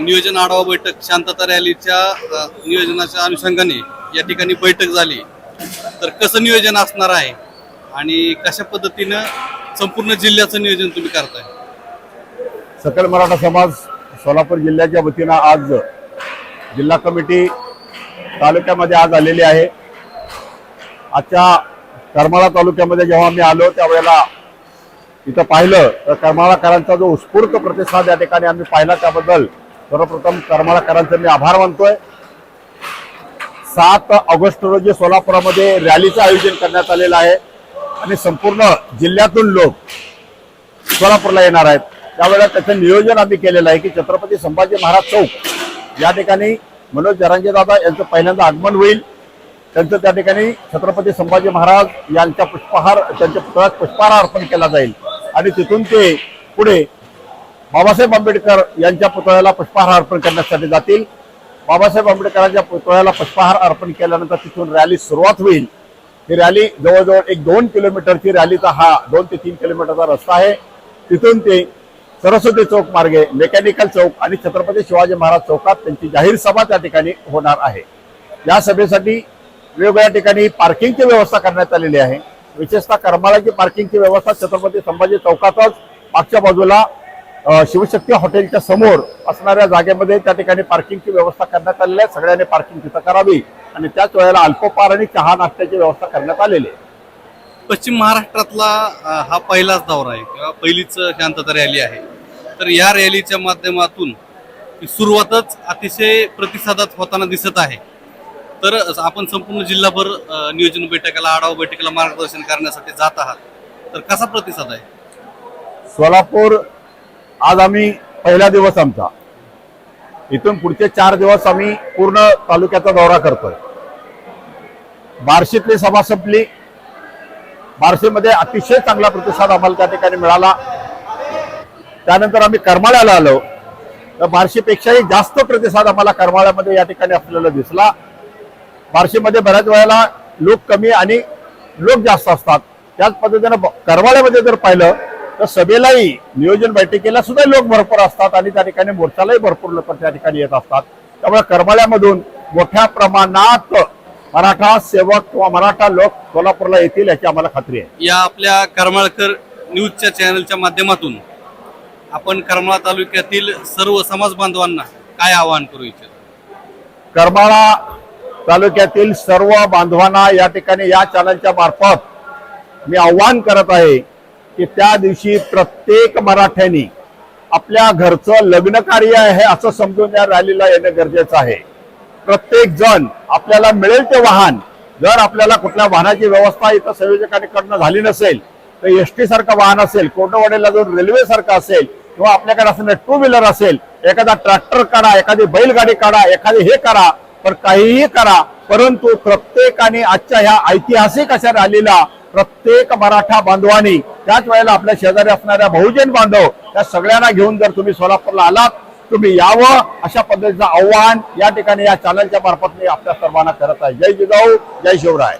नियोजन आढावा बैठक शांतता रॅलीच्या नियोजनाच्या अनुषंगाने या ठिकाणी बैठक झाली. तर कसं नियोजन असणार आहे आणि कशा पद्धतीनं संपूर्ण जिल्ह्याचं नियोजन तुम्ही करताय? सकल मराठा समाज सोलापूर जिल्ह्याच्या वतीनं आज जिल्हा कमिटी तालुक्यामध्ये आज आलेली आहे. आजच्या करमाळा तालुक्यामध्ये जेव्हा मी आलो त्यावेळेला इथं पाहिलं तर करमाळाकरांचा जो उत्स्फूर्त प्रतिसाद या ठिकाणी आम्ही पाहिला त्याबद्दल सर्वप्रथम करमाळाकरांचे मी आभार मानतोय. सात ऑगस्ट रोजी सोलापुरामध्ये रॅलीचं आयोजन करण्यात आलेलं आहे आणि संपूर्ण जिल्ह्यातून लोक सोलापूरला येणार आहेत. त्यावेळेला त्याचं नियोजन आम्ही केलेलं आहे की छत्रपती संभाजी महाराज चौक या ठिकाणी मनोज जरांगे दादा यांचं पहिल्यांदा आगमन होईल. त्यांचं त्या ठिकाणी छत्रपती संभाजी महाराज यांच्या पुष्पहार त्यांच्या पुतळ्यात पुष्पहार अर्पण केला जाईल. आणि तिथून ते पुढे बाबासाहेब आंबेडकर यांच्या पुतळ्याला पुष्पहार अर्पण करण्यासाठी जातील. बाबासाहेब आंबेडकरांच्या पुतळ्याला पुष्पहार अर्पण केल्यानंतर तिथून रॅली सुरुवात होईल. ही रॅली जवळजवळ एक दोन किलोमीटरची रॅलीचा हा दोन ते तीन किलोमीटरचा रस्ता आहे. तिथून ते सरस्वती चौक मार्गे मेकॅनिकल चौक आणि छत्रपती शिवाजी महाराज चौकात त्यांची जाहीर सभा त्या ठिकाणी होणार आहे. या सभेसाठी वेगवेगळ्या ठिकाणी पार्किंगची व्यवस्था करण्यात आलेली आहे. विशेषतः करमाळाची पार्किंगची व्यवस्था छत्रपती संभाजी चौकातच मागच्या बाजूला शिवशक्ती हॉटेलच्या समोर असणाऱ्या जागेमध्ये त्या ठिकाणी पार्किंगची व्यवस्था करण्यात आलेली आहे. सगळ्यांनी पार्किंग तिथं करावी आणि त्याच वेळेला अल्पपार आणि चहा नाश्त्याची व्यवस्था करण्यात आलेली आहे. पश्चिम महाराष्ट्रातला हा पहिलाच दौरा आहे किंवा पहिलीच शांतता रॅली आहे. तर या रॅलीच्या माध्यमातून सुरुवातच अतिशय प्रतिसादात होताना दिसत आहे. तर आपण संपूर्ण जिल्हाभर नियोजन बैठकीला आढावा बैठकीला मार्गदर्शन करण्यासाठी जात आहात. तर कसा प्रतिसाद आहे? सोलापूर आज आम्ही पहिला दिवस आमचा. इथून पुढचे चार दिवस आम्ही पूर्ण तालुक्याचा दौरा करतोय. बार्शीतली सभा संपली. बार्शीमध्ये अतिशय चांगला प्रतिसाद आम्हाला त्या ठिकाणी मिळाला. त्यानंतर आम्ही करमाळ्याला आलो. तर बार्शीपेक्षाही जास्त प्रतिसाद आम्हाला करमाळ्यामध्ये या ठिकाणी आपल्याला दिसला. बार्शीमध्ये बऱ्याच वेळेला लोक कमी आणि लोक जास्त असतात. त्याच पद्धतीनं करमाळ्यामध्ये जर पाहिलं तर सभेलाही नियोजन बैठकीला सुद्धा लोक भरपूर असतात आणि त्या ठिकाणी मोर्चालाही भरपूर लोक त्या ठिकाणी येत असतात. त्यामुळे करमाळ्यामधून मोठ्या प्रमाणात मराठा सेवक किंवा मराठा लोक सोलापूरला येतील याची आम्हाला खात्री आहे. या आपल्या करमाळकर न्यूजच्या चॅनलच्या माध्यमातून आपण करमाळा तालुक्यातील सर्व समाज बांधवांना काय आवाहन करू इच्छितो? करमाळा तालुक्यातील सर्व बांधवांना या ठिकाणी या चॅनलच्या मार्फत मी आव्हान करत आहे की त्या दिवशी प्रत्येक मराठ्यांनी आपल्या घरचं लग्न कार्य आहे असं समजून या रॅलीला येणं गरजेचं आहे. प्रत्येक जण आपल्याला मिळेल ते वाहन. जर आपल्याला कुठल्या वाहनाची व्यवस्था इथं संयोजकांकडनं झाली नसेल तर एस टी सारखं वाहन असेल कोटवाडीला जर रेल्वे सारखं असेल किंवा आपल्याकडे असणारं टू व्हीलर असेल एखादा ट्रॅक्टर काढा एखादी बैलगाडी काढा एखादी हे करा पण काहीही करा. परंतु प्रत्येकाने आजच्या ह्या ऐतिहासिक अशा रॅलीला प्रत्येक मराठा बांधवांनी त्याच वेळेला आपल्या शेजारी असणाऱ्या बहुजन बांधव त्या सगळ्यांना घेऊन जर तुम्ही सोलापूरला आलात तुम्ही यावं अशा पद्धतीचं आव्हान या ठिकाणी या चॅनलच्या मार्फत मी आपल्या सर्वांना करत आहे. जय जिजाऊ जय शिवराय.